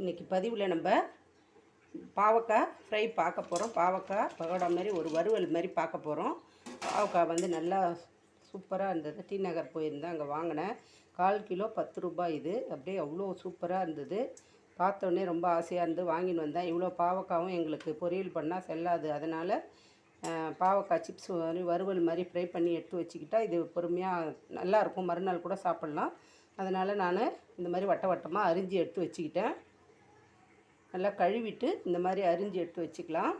இன்றைக்கி பதிவில் நம்ம பாவக்காய் ஃப்ரை பார்க்க போகிறோம் பாவக்காய் பகோடா மாதிரி ஒரு வறுவல் மாதிரி பார்க்க போகிறோம் பாவக்காய் வந்து நல்லா சூப்பராக இருந்தது. டி நகர் போயிருந்தேன் அங்கே வாங்கினேன். கால் கிலோ பத்து ரூபாய் இது. அப்படியே அவ்வளோ சூப்பராக இருந்தது. பார்த்தோன்னே ரொம்ப ஆசையாக இருந்து வாங்கின்னு வந்தேன். இவ்வளோ பாவக்காவும் எங்களுக்கு பொரியல் பண்ணால் செல்லாது. அதனால் பாவக்காய் சிப்ஸ் மாதிரி வறுவல் மாதிரி ஃப்ரை பண்ணி எடுத்து வச்சுக்கிட்டால் இது பொறுமையாக நல்லாயிருக்கும் மறுநாள் கூட சாப்பிட்லாம். அதனால் நான் இந்த மாதிரி வட்ட வட்டமாக அரிஞ்சு எடுத்து வச்சுக்கிட்டேன். நல்லா கழுவிட்டு இந்த மாதிரி அரிஞ்சு எடுத்து வச்சுக்கலாம்.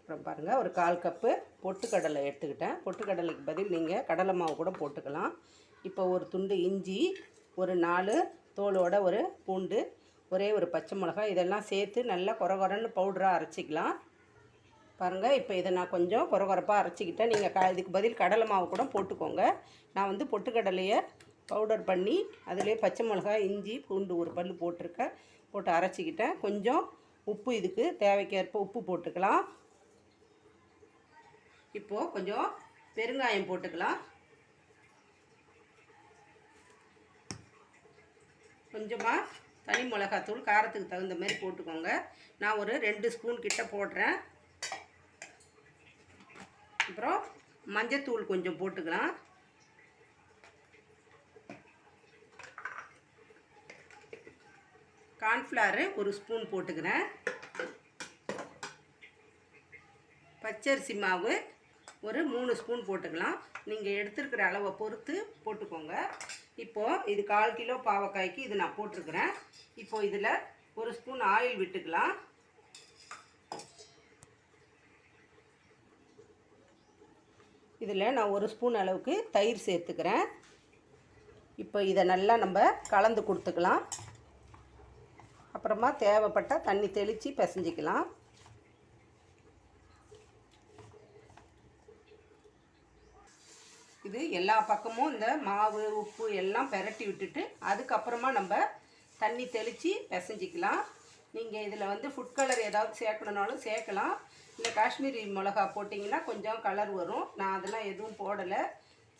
அப்புறம் பாருங்கள் ஒரு கால் கப்பு பொட்டுக்கடலை எடுத்துக்கிட்டேன். பொட்டுக்கடலைக்கு பதில் நீங்கள் கடலை மாவு கூட போட்டுக்கலாம். இப்போ ஒரு துண்டு இஞ்சி ஒரு நாலு தோலோட ஒரு பூண்டு ஒரே ஒரு பச்சை மிளகாய் இதெல்லாம் சேர்த்து நல்லா கொர கொரன்னு பவுடராக அரைச்சிக்கலாம். பாருங்கள் இப்போ இதை நான் கொஞ்சம் கொர கொரப்பாக அரைச்சிக்கிட்டேன். நீங்கள் க இதுக்கு பதில் கடலை மாவு கூட போட்டுக்கோங்க. நான் வந்து பொட்டுக்கடலையை பவுடர் பண்ணி அதிலே பச்சை மிளகாய் இஞ்சி பூண்டு ஒரு பல் போட்டிருக்கேன். போட்டு அரைச்சிக்கிட்டேன். கொஞ்சம் உப்பு இதுக்கு தேவைக்கேற்ப உப்பு போட்டுக்கலாம். இப்போது கொஞ்சம் பெருங்காயம் போட்டுக்கலாம். கொஞ்சமாக தனி மிளகாத்தூள் காரத்துக்கு தகுந்த மாதிரி போட்டுக்கோங்க. நான் ஒரு ரெண்டு ஸ்பூன் கிட்ட போடுறேன். அப்புறம் மஞ்சத்தூள் கொஞ்சம் போட்டுக்கலாம். கார்ன்ஃப்ளவரு ஒரு ஸ்பூன் போட்டுக்கிறேன். பச்சரிசி மாவு ஒரு மூணு ஸ்பூன் போட்டுக்கலாம். நீங்கள் எடுத்துருக்கிற அளவை பொறுத்து போட்டுக்கோங்க. இப்போது இது கால் கிலோ பாவக்காய்க்கு இது நான் போட்டிருக்கிறேன். இப்போது இதில் ஒரு ஸ்பூன் ஆயில் விட்டுக்கலாம். இதில் நான் ஒரு ஸ்பூன் அளவுக்கு தயிர் சேர்த்துக்கிறேன். இப்போ இதை நல்லா நம்ம கலந்து கொடுத்துக்கலாம். அப்புறமா தேவைப்பட்டால் தண்ணி தெளித்து பிசைஞ்சிக்கலாம். இது எல்லா பக்கமும் இந்த மாவு உப்பு எல்லாம் பெரட்டி விட்டுட்டு அதுக்கப்புறமா நம்ம தண்ணி தெளித்து பிசைஞ்சிக்கலாம். நீங்கள் இதில் வந்து ஃபுட் கலர் ஏதாவது சேர்க்கணுனாலும் சேர்க்கலாம். இல்லை காஷ்மீரி மிளகா போட்டிங்கன்னா கொஞ்சம் கலர் வரும். நான் அதெல்லாம் எதுவும் போடலை.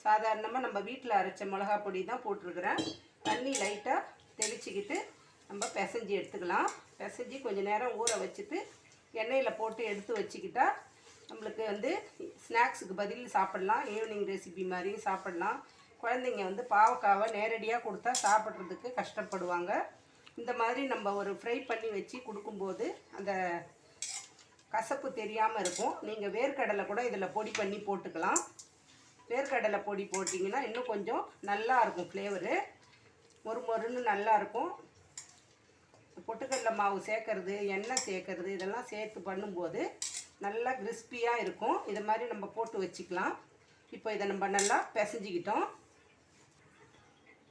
சாதாரணமாக நம்ம வீட்டில் அரைச்ச மிளகா பொடி தான் போட்டிருக்கிறேன். தண்ணி லைட்டாக தெளிச்சிக்கிட்டு நம்ம பிசைஞ்சு எடுத்துக்கலாம். பிசைஞ்சு கொஞ்சம் நேரம் ஊற வச்சுட்டு எண்ணெயில் போட்டு எடுத்து வச்சுக்கிட்டா நம்மளுக்கு வந்து ஸ்நாக்ஸுக்கு பதில் சாப்பிட்லாம். ஈவினிங் ரெசிபி மாதிரியும் சாப்பிட்லாம். குழந்தைங்க வந்து பாவக்காவை நேரடியாக கொடுத்தா சாப்பிட்றதுக்கு கஷ்டப்படுவாங்க. இந்த மாதிரி நம்ம ஒரு ஃப்ரை பண்ணி வச்சு கொடுக்கும்போது அந்த கசப்பு தெரியாமல் இருக்கும். நீங்கள் வேர்க்கடலை கூட இதில் பொடி பண்ணி போட்டுக்கலாம். வேர்க்கடலை பொடி போட்டிங்கன்னா இன்னும் கொஞ்சம் நல்லா இருக்கும் ஃப்ளேவரு மொறு மொறுன்னு நல்லா இருக்கும். பொட்டுக்கடலை மாவு சேர்க்கறது எண்ணெய் சேர்க்கறது இதெல்லாம் சேர்த்து பண்ணும்போது நல்லா கிறிஸ்பியாக இருக்கும். இதை மாதிரி நம்ம போட்டு வச்சுக்கலாம். இப்போ இதை நம்ம நல்லா பிசைஞ்சிக்கிட்டோம்.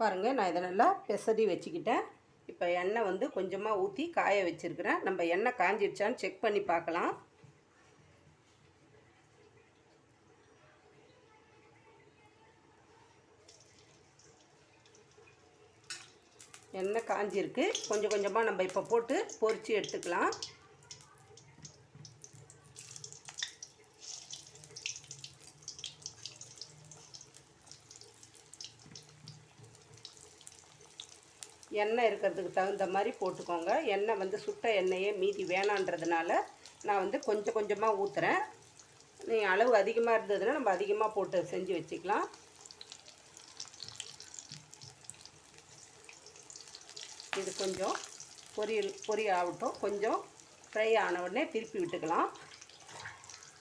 பாருங்கள் நான் இதை நல்லா பிசடி வச்சுக்கிட்டேன். இப்போ எண்ணெய் வந்து கொஞ்சமாக ஊற்றி காய வச்சுருக்கிறேன். நம்ம எண்ணெய் காஞ்சிடுச்சான்னு செக் பண்ணி பார்க்கலாம். எண்ணெய் காஞ்சிருக்கு. கொஞ்சம் கொஞ்சமாக நம்ம இப்போ போட்டு பொரித்து எடுத்துக்கலாம். எண்ணெய் இருக்கிறதுக்கு தகுந்த மாதிரி போட்டுக்கோங்க. எண்ணெய் வந்து சுட்ட எண்ணெயே மீதி வேணான்றதுனால நான் வந்து கொஞ்சம் கொஞ்சமாக ஊற்றுறேன் நீ அளவு அதிகமாக இருந்ததுன்னா நம்ம அதிகமாக போட்டு செஞ்சு வச்சுக்கலாம். இது கொஞ்சம் பொரியல் பொரிய ஆகட்டும் கொஞ்சம் ஃப்ரை ஆன உடனே திருப்பி விட்டுக்கலாம்.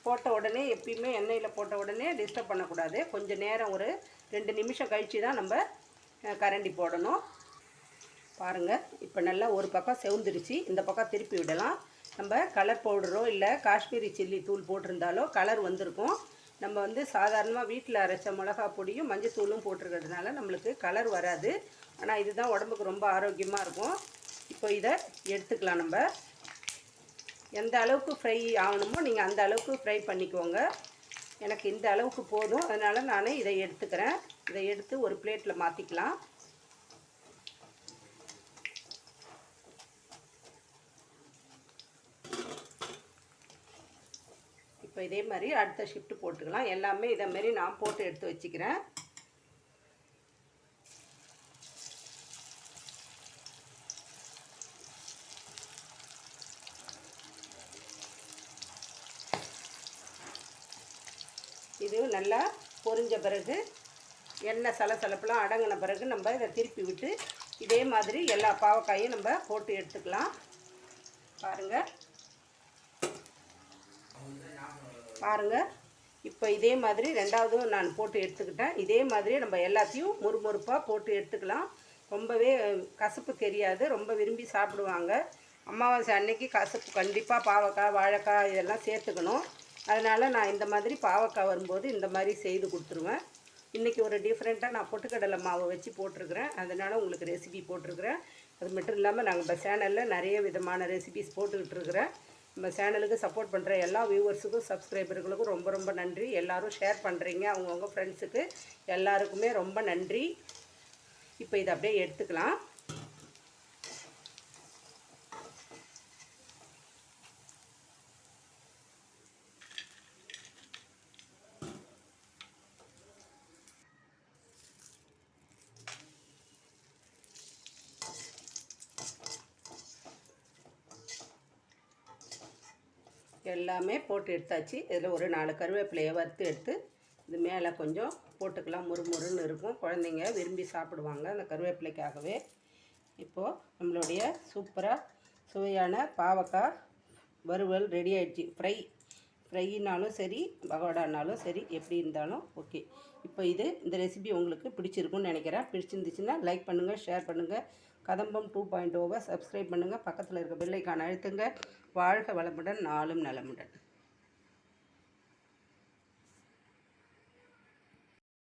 போட்ட உடனே எப்பயுமே எண்ணெயில் போட்ட உடனே டிஸ்டர்ப் பண்ணக்கூடாது. கொஞ்சம் நேரம் ஒரு ரெண்டு நிமிஷம் கழித்து தான் நம்ம கரண்டி போடணும். பாருங்கள் இப்போ நல்லா ஒரு பக்கம் செவுந்துருச்சு. இந்த பக்கம் திருப்பி விடலாம். நம்ம கலர் பவுடரோ இல்லை காஷ்மீரி சில்லி தூள் போட்டிருந்தாலோ கலர் வந்திருக்கும். நம்ம வந்து சாதாரணமாக வீட்டில் அரைச்ச மிளகா பொடியும் மஞ்சத்தூளும் போட்டிருக்கிறதுனால நம்மளுக்கு கலர் வராது. ஆனால் இதுதான் உடம்புக்கு ரொம்ப ஆரோக்கியமாக இருக்கும். இப்போ இதை எடுத்துக்கலாம் நம்ம. எந்த அளவுக்கு ஃப்ரை ஆகணுமோ நீங்கள் அந்த அளவுக்கு ஃப்ரை பண்ணிக்கோங்க. எனக்கு இந்த அளவுக்கு போதும். அதனால் நான் இதை எடுத்துக்கிறேன். இதை எடுத்து ஒரு பிளேட்டில் மாற்றிக்கலாம் இப்போ இதே மாதிரி அடுத்த ஷிஃப்ட் போட்டுக்கலாம். எல்லாமே இதை மாரி நான் போட்டு எடுத்து வச்சுக்கிறேன். இது நல்லா பொறிஞ்ச பிறகு எண்ணெய் சலசலப்பெலாம் அடங்கின பிறகு நம்ம இதை திருப்பி விட்டு இதே மாதிரி எல்லா பாவக்காயும் நம்ம போட்டு எடுத்துக்கலாம். பாருங்கள் பாருங்கள் இப்போ இதே மாதிரி ரெண்டாவது நான் போட்டு எடுத்துக்கிட்டேன். இதே மாதிரி நம்ம எல்லாத்தையும் முறுமுறுப்பாக போட்டு எடுத்துக்கலாம். ரொம்பவே கசப்பு தெரியாது. ரொம்ப விரும்பி சாப்பிடுவாங்க. அமாவாசை அன்னைக்கு கசப்பு கண்டிப்பாக பாவக்காய் வாழைக்காய் இதெல்லாம் சேர்த்துக்கணும். அதனால் நான் இந்த மாதிரி பாவக்காய் வரும்போது இந்த மாதிரி செய்து கொடுத்துருவேன். இன்றைக்கி ஒரு டிஃப்ரெண்ட்டாக நான் பொட்டுக்கடலை மாவை வச்சு போட்டிருக்கிறேன். அதனால் உங்களுக்கு ரெசிபி போட்டிருக்கிறேன். அது மட்டும் இல்லாமல் நாங்கள் இப்போ சேனலில் நிறைய விதமான ரெசிபிஸ் போட்டுக்கிட்டு இருக்கிறேன். நம்ம சேனலுக்கு சப்போர்ட் பண்ணுற எல்லா வியூவர்ஸுக்கும் சப்ஸ்கிரைபர்களுக்கும் ரொம்ப ரொம்ப நன்றி. எல்லாரும் ஷேர் பண்ணுறீங்க அவங்கவுங்க ஃப்ரெண்ட்ஸுக்கு எல்லாருக்குமே ரொம்ப நன்றி. இப்போ இதை அப்படியே எடுத்துக்கலாம். எல்லாமே போட்டு எடுத்தாச்சு. இதில் ஒரு நாலு கருவேப்பிலையை வறுத்து எடுத்து இது மேலே கொஞ்சம் போட்டுக்கலாம். முறுமுறுன்னு இருக்கும். குழந்தைங்க விரும்பி சாப்பிடுவாங்க அந்த கருவேப்பிலைக்காகவே. இப்போது நம்மளுடைய சூப்பராக சுவையான பாவக்காய் வறுவல் ரெடி ஆகிடுச்சு ஃப்ரை ஃப்ரைனாலும் சரி பகோடானாலும் சரி எப்படி இருந்தாலும் ஓகே இப்போ இது இந்த ரெசிபி உங்களுக்கு பிடிச்சிருக்குன்னு நினைக்கிறேன். பிடிச்சிருந்துச்சுன்னா லைக் பண்ணுங்கள் ஷேர் பண்ணுங்கள் கதம்பம் டூ பாயிண்ட் ஓவை சப்ஸ்கிரைப் பண்ணுங்கள் பக்கத்தில் இருக்க பெல்லைக்கான அழுத்துங்க. வாழ்க வளமுடன் நாளும் நலமுடன்.